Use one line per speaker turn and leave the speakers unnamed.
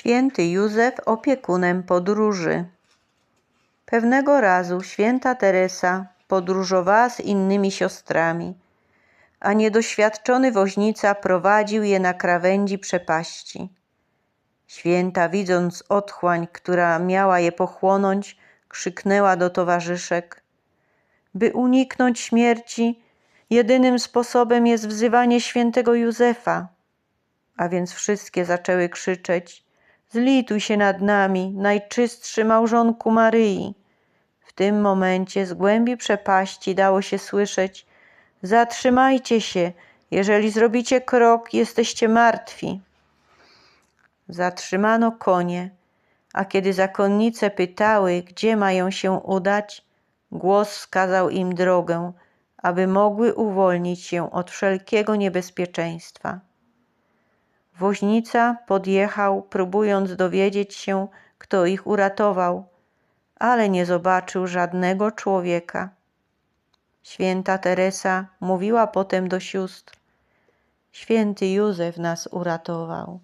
Święty Józef opiekunem podróży. Pewnego razu święta Teresa podróżowała z innymi siostrami, a niedoświadczony woźnica prowadził je na krawędzi przepaści. Święta, widząc otchłań, która miała je pochłonąć, krzyknęła do towarzyszek: By uniknąć śmierci, jedynym sposobem jest wzywanie świętego Józefa. A więc wszystkie zaczęły krzyczeć: Zlituj się nad nami, najczystszy małżonku Maryi. W tym momencie z głębi przepaści dało się słyszeć: Zatrzymajcie się, jeżeli zrobicie krok, jesteście martwi. Zatrzymano konie, a kiedy zakonnice pytały, gdzie mają się udać, głos wskazał im drogę, aby mogły uwolnić się od wszelkiego niebezpieczeństwa. Woźnica podjechał, próbując dowiedzieć się, kto ich uratował, ale nie zobaczył żadnego człowieka. Święta Teresa mówiła potem do sióstr: Święty Józef nas uratował.